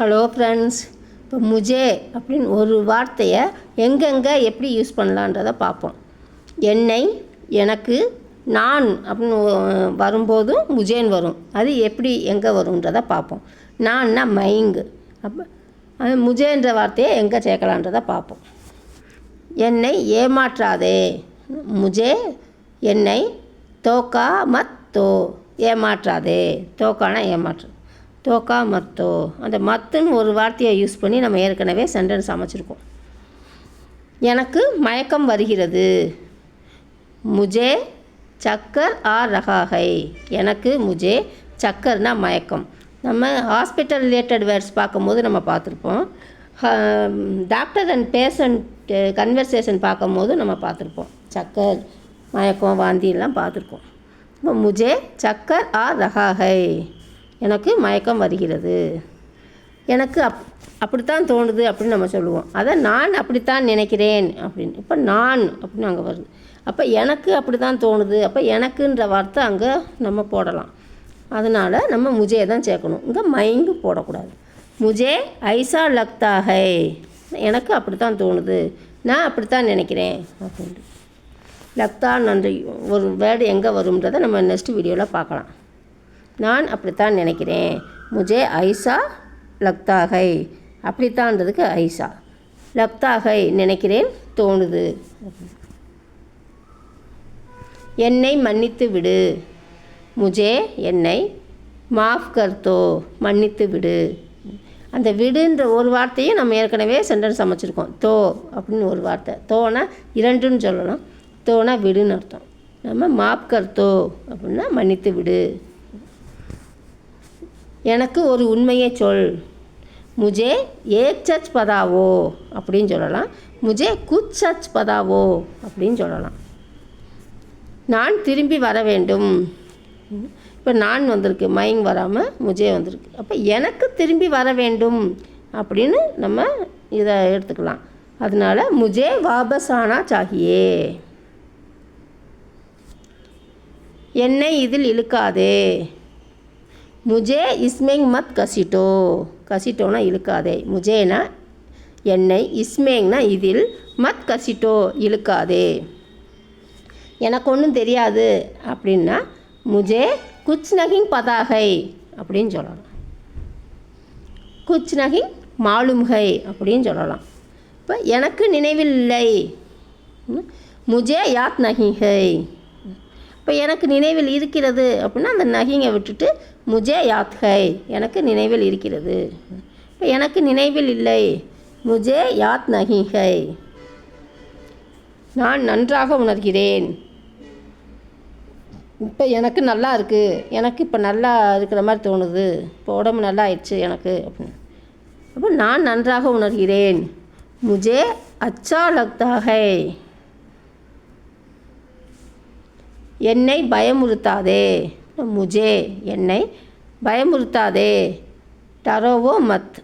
Hello friends இப்போ முஜே அப்படின்னு ஒரு வார்த்தையை எங்கெங்கே எப்படி யூஸ் பண்ணலான்றதை பார்ப்போம். என்னை எனக்கு நான் அப்படின்னு வரும்போதும் முஜேன்னு வரும். அது எப்படி எங்கே வரும்ன்றதை பார்ப்போம். நான்னா மைங்கு அப்போ அது முஜேன்ற வார்த்தையை எங்கே சேர்க்கலான்றதை பார்ப்போம். என்னை ஏமாற்றாதே. முஜே என்னை தோக்கா மத் தோ ஏமாற்றாதே. தோக்கானா ஏமாற்று. தோக்கா மத்தோ. அந்த மத்துன்னு ஒரு வார்த்தையை யூஸ் பண்ணி நம்ம ஏற்கனவே சென்டென்ஸ் அமைச்சிருக்கோம். எனக்கு மயக்கம் வருகிறது. முஜே சக்கர் ஆ ரகாகை எனக்கு முஜே சக்கர்னா மயக்கம். நம்ம ஹாஸ்பிட்டல் ரிலேட்டட் வேர்ட்ஸ் பார்க்கும்போது நம்ம பார்த்துருப்போம். டாக்டர் அண்ட் பேஷண்ட் கன்வர்சேஷன் பார்க்கும்போது நம்ம பார்த்துருப்போம். சக்கர் மயக்கம் வாந்தியெல்லாம் பார்த்துருக்கோம். பார்த்துருப்போம் இப்போ முஜே சக்கர் ஆ ரகாகை எனக்கு மயக்கம் வருகிறது. எனக்கு அப் அப்படித்தான் தோணுது அப்படின்னு நம்ம சொல்லுவோம். அதை நான் அப்படித்தான் நினைக்கிறேன் அப்படின்னு. இப்போ நான் அப்படின்னு அங்கே வருது. அப்போ எனக்கு அப்படி தான் தோணுது. அப்போ எனக்குன்ற வார்த்தை அங்கே நம்ம போடலாம். அதனால் நம்ம முஜே தான் சேர்க்கணும். இங்கே மைங்கு போடக்கூடாது. முஜே ஐசா லக்தா ஹை எனக்கு அப்படி தான் தோணுது. நான் அப்படித்தான் நினைக்கிறேன் அப்படின்ட்டு லக்தான் நன்றி. ஒரு வேர்டு எங்கே வரும்ன்றதை நம்ம நெக்ஸ்ட் வீடியோவில் பார்க்கலாம். நான் அப்படித்தான் நினைக்கிறேன். முஜே ஐசா லக்தாகை. அப்படித்தான்றதுக்கு ஐசா லக்தாகை நினைக்கிறேன் தோணுது. என்னை மன்னித்து விடு. முஜே என்னை மாஃப் கர்த்தோ மன்னித்து விடு. அந்த விடுன்ற ஒரு வார்த்தையும் நம்ம ஏற்கனவே சென்டென்ஸ் அமைச்சிருக்கோம். தோ அப்படின்னு ஒரு வார்த்தை. தோனா இரண்டுன்னு சொல்லலாம் தோனா விடுன்னு அர்த்தம். நம்ம மாப் கர்த்தோ அப்படின்னா மன்னித்து விடு. எனக்கு ஒரு உண்மையை சொல். முஜே ஏ சச் பதாவோ? அப்படின்னு சொல்லலாம். முஜே குச் சச் பதாவோ? அப்படின்னு சொல்லலாம். நான் திரும்பி வர வேண்டும். இப்போ நான் வந்திருக்கு. மயங் வராமல் முஜே வந்திருக்கு. அப்போ எனக்கு திரும்பி வர வேண்டும் அப்படின்னு நம்ம இதை எடுத்துக்கலாம். அதனால முஜே வாபஸ் ஆனா சாகியே? என்னை இதில் இழுக்காதே. முஜே இஸ்மேங் மத் கசிட்டோ. கசிட்டோனா இழுக்காதே. முஜேனா என்னை இஸ்மேங்னா இதில் மத் கசிட்டோ இழுக்காதே. எனக்கு ஒன்றும் தெரியாது. அப்படின்னா முஜே குச் நகிங் பதாகை அப்படின்னு சொல்லலாம். குச் நகிங் மாலும்கை அப்படின்னு சொல்லலாம். இப்போ எனக்கு நினைவில் இல்லை. முஜே யாத் நகிங்கை இப்போ எனக்கு நினைவில் இருக்கிறது அப்படின்னா அந்த நகிங்கை விட்டுட்டு முஜே யாத் ஹை எனக்கு நினைவில் இருக்கிறது. இப்போ எனக்கு நினைவில் இல்லை. முஜே யாத் நஹி ஹை நான் நன்றாக உணர்கிறேன். இப்போ எனக்கு நல்லா இருக்குது எனக்கு இப்போ நல்லா இருக்கிற மாதிரி தோணுது. இப்போ உடம்பு நல்லா ஆயிடுச்சு எனக்கு அப்படின்னு. அப்போ நான் நன்றாக உணர்கிறேன். முஜே அச்சா லக்தா ஹை என்னை பயமுறுத்தாதே. முஜே என்னை பயமுறுத்தாதே. டரோவோ மத்.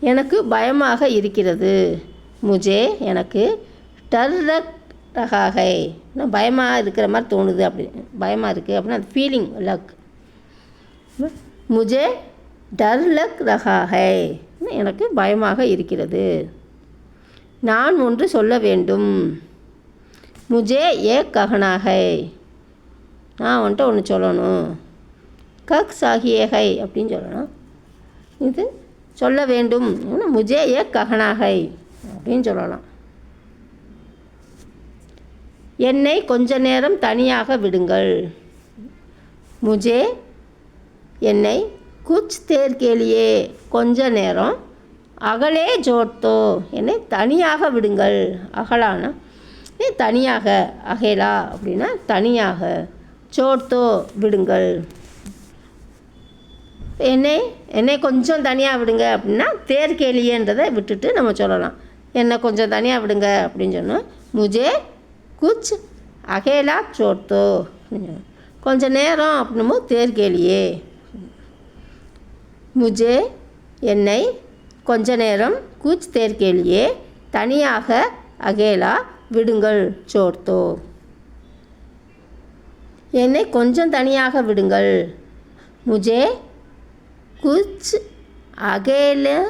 எனக்கு பயமாக இருக்கிறது. முஜே எனக்கு டர் லக் ரகாகை. நான் பயமாக இருக்கிற மாதிரி தோணுது அப்படி. பயமாக இருக்குது அப்படின்னா அந்த ஃபீலிங் லக் முஜே டர் லக் ரகாகை. எனக்கு பயமாக இருக்கிறது. நான் ஒன்று சொல்ல வேண்டும். முஜே ஏ ககனாகை. நான் வந்துட்டு ஒன்று சொல்லணும். கக் சாகியேகை அப்படின்னு சொல்லணும். இது சொல்ல வேண்டும். முஜே ஏ ககனாகை அப்படின்னு சொல்லலாம். என்னை கொஞ்ச நேரம் தனியாக விடுங்கள். முஜே என்னை குச் தேர் கேலியே கொஞ்ச நேரம் அகலே ஜோட்டோ என்னை தனியாக விடுங்கள். அகலானா? ஏ தனியாக அகேலா அப்படின்னா தனியாக. சோட்டோ விடுங்கள். என்னை என்னை கொஞ்சம் தனியாக விடுங்க அப்படின்னா தேர் கேலியன்றதை விட்டுட்டு நம்ம சொல்லலாம். என்னை கொஞ்சம் தனியாக விடுங்க அப்படின்னு சொன்னோம். முஜே குச் அகேலா சோட்டோ அப்படின்னு நேரம் அப்படின்னமோ தேர் கேலியே. முஜே என்னை கொஞ்ச நேரம் கூச் தேர் கேலியே தனியாக அகேலா விடுங்கள் சோர்த்தோ. என்னை கொஞ்சம் தனியாக விடுங்கள். முஜே குச் அகேல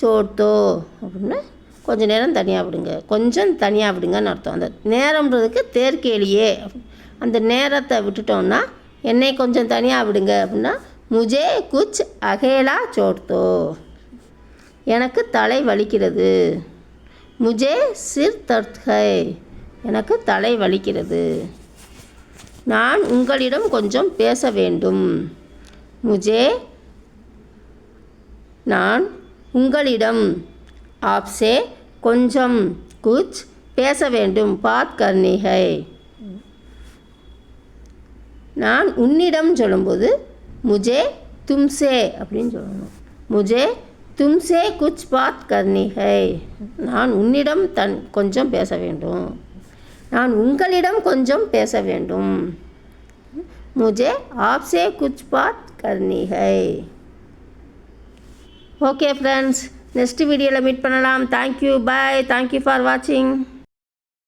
சோட்டோ. அப்படின்னு கொஞ்சம் நேரம் தனியாக விடுங்க. கொஞ்சம் தனியாக விடுங்கன்னு அர்த்தம். அந்த நேரம்ன்றதுக்கு தேர்கேலியே அந்த நேரத்தை விட்டுட்டோம்னா என்னை கொஞ்சம் தனியாக விடுங்க. அப்படின்னா முஜே குச் அகேலா சோட்டோ. எனக்கு தலை வலிக்கிறது. முஜே சிர் தர்த்கை. எனக்கு தலை வலிக்கிறது. நான் உங்களிடம் கொஞ்சம் பேச வேண்டும். முஜே நான் உங்களிடம். ஆப்சே கொஞ்சம் குச் பேச வேண்டும். பாத் கர்னி ஹை நான் உன்னிடம் சொல்லும்போது முஜே தும்சே அப்படின்னு சொல்லணும். முஜே தும்சே குச் பாத் கர்னி ஹை நான் உன்னிடம் தன் கொஞ்சம் பேச வேண்டும். நான் உங்களிடம் கொஞ்சம் பேச வேண்டும். முஜே ஆப்சே குச் பாத் கர்னி ஹை ஓகே ஃப்ரெண்ட்ஸ் நெக்ஸ்ட் வீடியோவில் மீட் பண்ணலாம் thank you bye thank you for வாட்சிங்